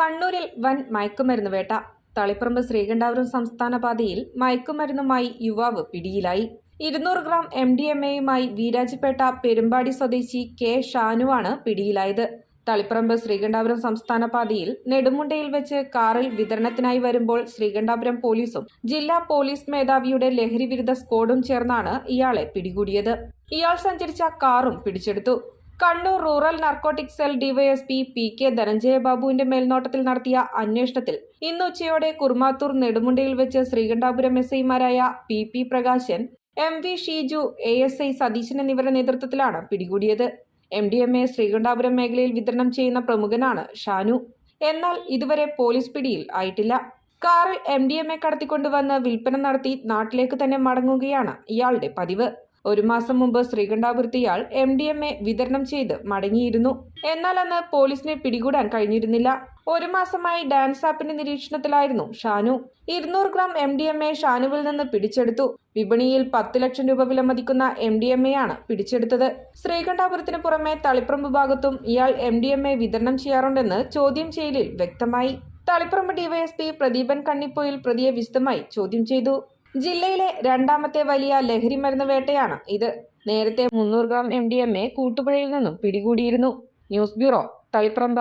കണ്ണൂരിൽ വൻ മയക്കുമരുന്ന് വേട്ട. തളിപ്പറമ്പ് ശ്രീകണ്ഠാപുരം സംസ്ഥാന പാതയിൽ മയക്കുമരുന്നുമായി യുവാവ് പിടിയിലായി. ഇരുന്നൂറ് ഗ്രാം എം ഡി എം എയുമായി വീരാജ്പേട്ട പെരുമ്പാടി സ്വദേശി കെ ഷാനുവാണ് പിടിയിലായത്. തളിപ്പറമ്പ് ശ്രീകണ്ഠാപുരം സംസ്ഥാന പാതയിൽ നെടുമുണ്ടയിൽ വെച്ച് കാറിൽ വിതരണത്തിനായി വരുമ്പോൾ ശ്രീകണ്ഠാപുരം പോലീസും ജില്ലാ പോലീസ് മേധാവിയുടെ ലഹരിവിരുദ്ധ സ്ക്വാഡും ചേർന്നാണ് ഇയാളെ പിടികൂടിയത്. ഇയാൾ സഞ്ചരിച്ച കാറും പിടിച്ചെടുത്തു. Kannur rural narcotic cell DYSP P K Dhananjaya ബാബുവിന്റെ മേൽനോട്ടത്തിൽ നടത്തിയ അന്വേഷണത്തിൽ ഇന്ന് ഉച്ചയോടെ കുർമാത്തൂർ നെടുമുണ്ടയിൽ വെച്ച് ശ്രീകണ്ഠാപുരം എസ് ഐമാരായ P P Prakashan M V Sheeju A S I Satheesan എന്നിവരുടെ നേതൃത്വത്തിലാണ് പിടികൂടിയത്. M D M A Sreekandapuram മേഖലയിൽ വിതരണം ചെയ്യുന്ന പ്രമുഖനാണ് ഷാനു. എന്നാൽ ഇതുവരെ പോലീസ് പിടിയിൽ ആയിട്ടില്ല. കാറിൽ എം ഡി എം എ കടത്തിക്കൊണ്ടുവന്ന് വിൽപ്പന നടത്തി നാട്ടിലേക്ക് തന്നെ മടങ്ങുകയാണ് ഇയാളുടെ പതിവ്. ഒരു മാസം മുമ്പ് ശ്രീകണ്ഠാപുരത്ത് ഇയാൾ എം ഡി എം എ വിതരണം ചെയ്ത് മടങ്ങിയിരുന്നു. എന്നാൽ അന്ന് പോലീസിനെ പിടികൂടാൻ കഴിഞ്ഞിരുന്നില്ല. ഒരു മാസമായി ഡാൻസ് ആപ്പിന്റെ നിരീക്ഷണത്തിലായിരുന്നു ഷാനു. ഇരുന്നൂറ് gram M D M A ഷാനുവിൽ നിന്ന് പിടിച്ചെടുത്തു. വിപണിയിൽ പത്ത് ലക്ഷം രൂപ വില മതിക്കുന്ന എം ഡി എം എ ആണ് പിടിച്ചെടുത്തത്. ശ്രീകണ്ഠാപുരത്തിന് പുറമെ തളിപ്രമ്പ് ഭാഗത്തും ഇയാൾ എം ഡി എം എ വിതരണം ചെയ്യാറുണ്ടെന്ന് ചോദ്യം ചെയ്യലിൽ വ്യക്തമായി. തളിപ്രമ്പ് ഡിവൈഎസ്പി പ്രദീപൻ കണ്ണിപ്പോയിൽ പ്രതിയെ വിശദമായി ചോദ്യം ചെയ്തു. ജില്ലയിലെ രണ്ടാമത്തെ വലിയ ലഹരി മരുന്ന് വേട്ടയാണ് ഇത്. നേരത്തെ മുന്നൂറ് gram M D M A കൂട്ടുപുഴയിൽ നിന്നും പിടികൂടിയിരുന്നു. News bureau Taliparamba.